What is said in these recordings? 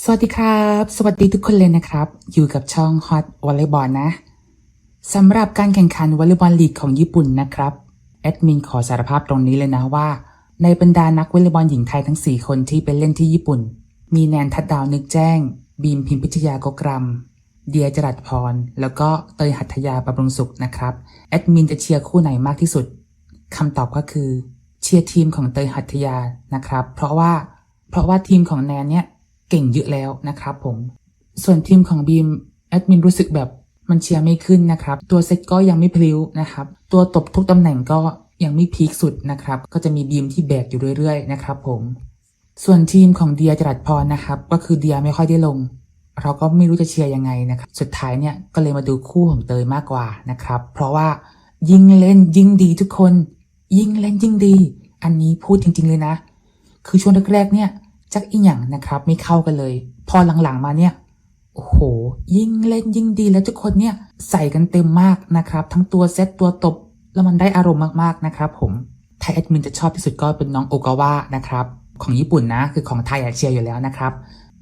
สวัสดีครับ สวัสดีทุกคนเลยนะครับ อยู่กับช่อง Hot Volleyball นะสำหรับการแข่งขันวอลเลย์บอลลีกของญี่ปุ่นนะครับแอดมินขอสารภาพตรงนี้เลยนะว่า ในบรรดานักวอลเลย์บอลหญิงไทยทั้ง 4 คนที่ไปเล่นที่ญี่ปุ่น มีแนนทัดดาวนึกแจ้ง บีมพิมพิชยากกรำเดียจรัสพร แล้วก็เตยหัตถยาบำรุงสุขนะครับแอดมินจะเชียร์คู่ไหนมากที่สุดคำตอบก็คือเชียร์ทีมของเตยหัตถยานะครับ เพราะว่าเพราะว่าทีมของแนนเนี่ย เก่งเยอะแล้วนะครับผม ส่วนทีมของบีมแอดมินรู้สึกแบบมันเชียร์ไม่ขึ้นนะครับ ตัวเซตก็ยังไม่พลิ้วนะครับ ตัวตบทุกตำแหน่งก็ยังไม่พีคสุดนะครับ ก็จะมีบีมที่แบกอยู่เรื่อยๆนะครับผม ส่วนทีมของเดียจรัสพรนะครับ ก็คือเดียไม่ค่อยได้ลง เราก็ไม่รู้จะเชียร์ยังไงนะครับ สุดท้ายเนี่ยก็เลยมาดูคู่ของเตยมากกว่านะครับ เพราะว่ายิ่งเล่นยิ่งดีทุกคน ยิ่งเล่นยิ่งดี อันนี้พูดจริง ๆเลยนะ คือช่วงแรกๆเนี่ย จักอีหยังนะครับ ไม่เข้ากันเลย พอหลังๆมาเนี่ยโอ้โห ยิ่งเล่นยิ่งดีแล้วทุกคนเนี่ยใส่กันเต็มมากนะครับ ทั้งตัวเซตตัวตบ แล้วมันได้อารมณ์มากๆนะครับผมไทยแอดมินจะชอบที่สุดก็เป็นน้องโอกาวะนะครับของญี่ปุ่นนะคือของไทยอะเชียอยู่แล้วนะครับ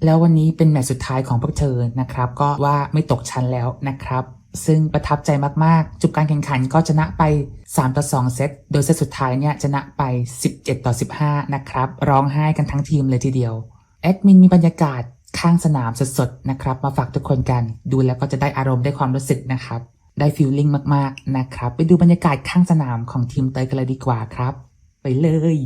แล้ววันนี้เป็นแมตช์สุดท้ายของพวกเธอนะครับ ก็ว่าไม่ตกชั้นแล้วนะครับ ซึ่งประทับใจมากๆ จบการแข่งขันก็ชนะไป 3 ต่อ 2 เซต โดยเซตสุดท้ายเนี่ยชนะไป 17 ต่อ 15 นะครับ ร้องไห้กันทั้งทีมเลยทีเดียว แอดมินมีบรรยากาศข้างสนามสดๆ นะครับ มาฝากทุกคนกัน ดูแล้วก็จะได้อารมณ์ได้ความรู้สึกนะครับ ได้ฟีลลิ่งมากๆ นะครับ ไปดูบรรยากาศข้างสนามของทีมเตยกันเลยดีกว่าครับ ไปเลย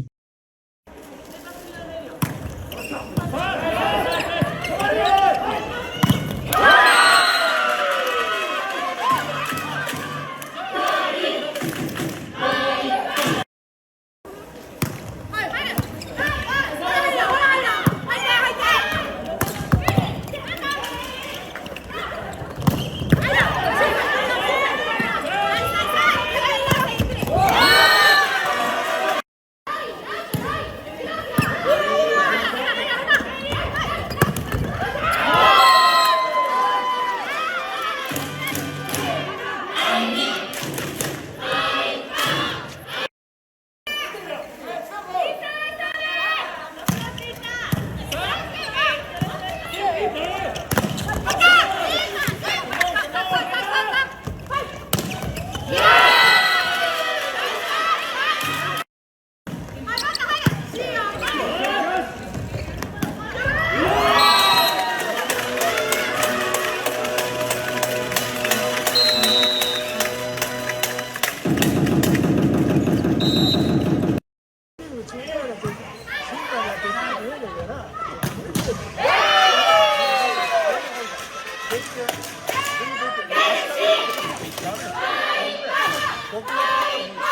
国民の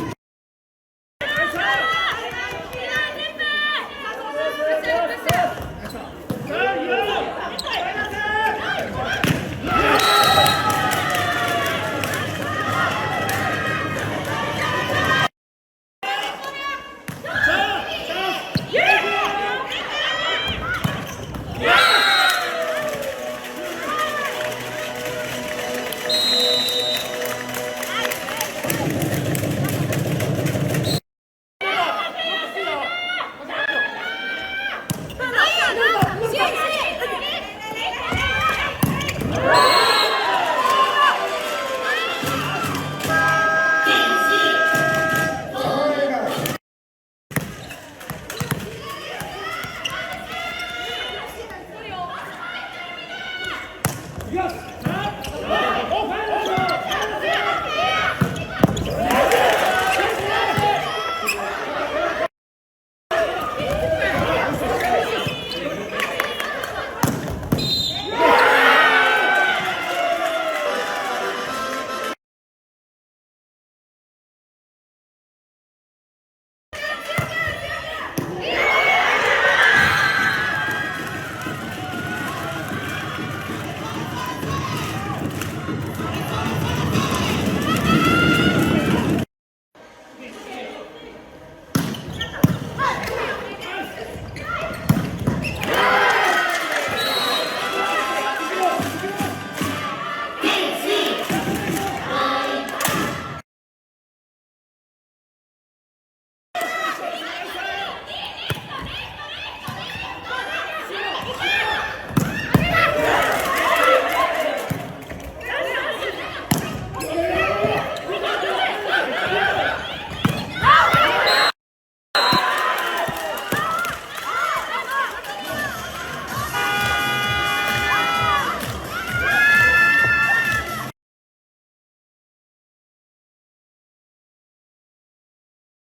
皆、